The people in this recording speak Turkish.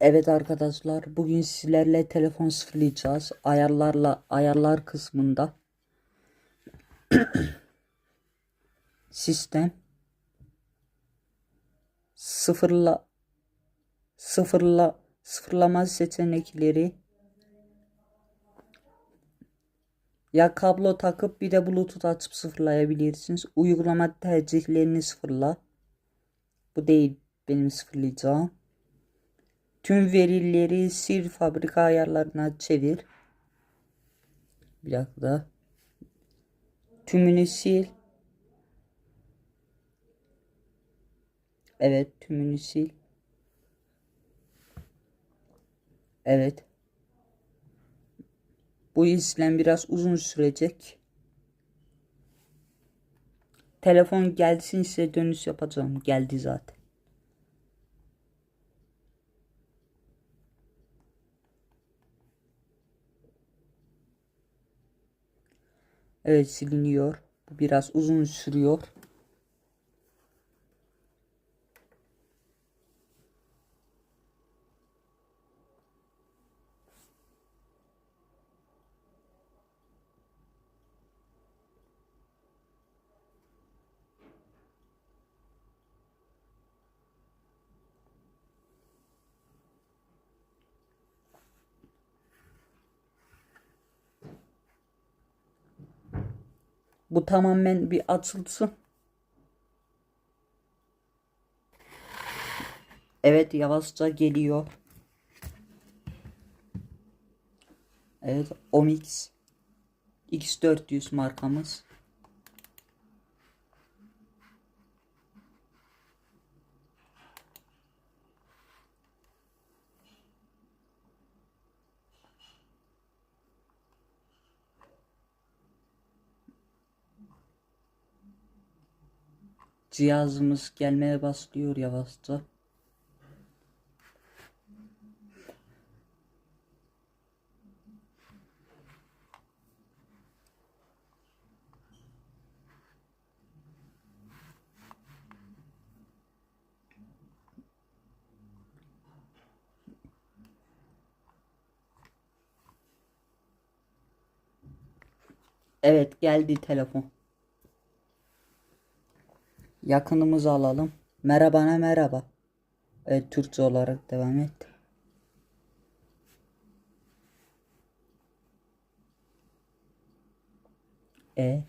Evet arkadaşlar bugün sizlerle telefon sıfırlayacağız. Ayarlarla ayarlar kısmında sistem sıfırla sıfırla sıfırlama seçenekleri ya kablo takıp bir de bluetooth açıp sıfırlayabilirsiniz. Uygulama tercihlerini sıfırla. Bu değil benim sıfırlayacağım. Tüm verileri sil fabrika ayarlarına çevir. Bir dakika. Tümünü sil. Evet tümünü sil. Evet. Bu işlem biraz uzun sürecek. Telefon gelsin size dönüş yapacağım. Geldi zaten. Evet siliniyor. Bu biraz uzun sürüyor. Bu tamamen bir açılsın. Evet yavaşça geliyor. Evet Omix X400 markamız. Cihazımız gelmeye başlıyor yavaşça. Evet geldi telefon. Yakınımızı alalım. Merhaba ne merhaba. Evet Türkçe olarak devam et. E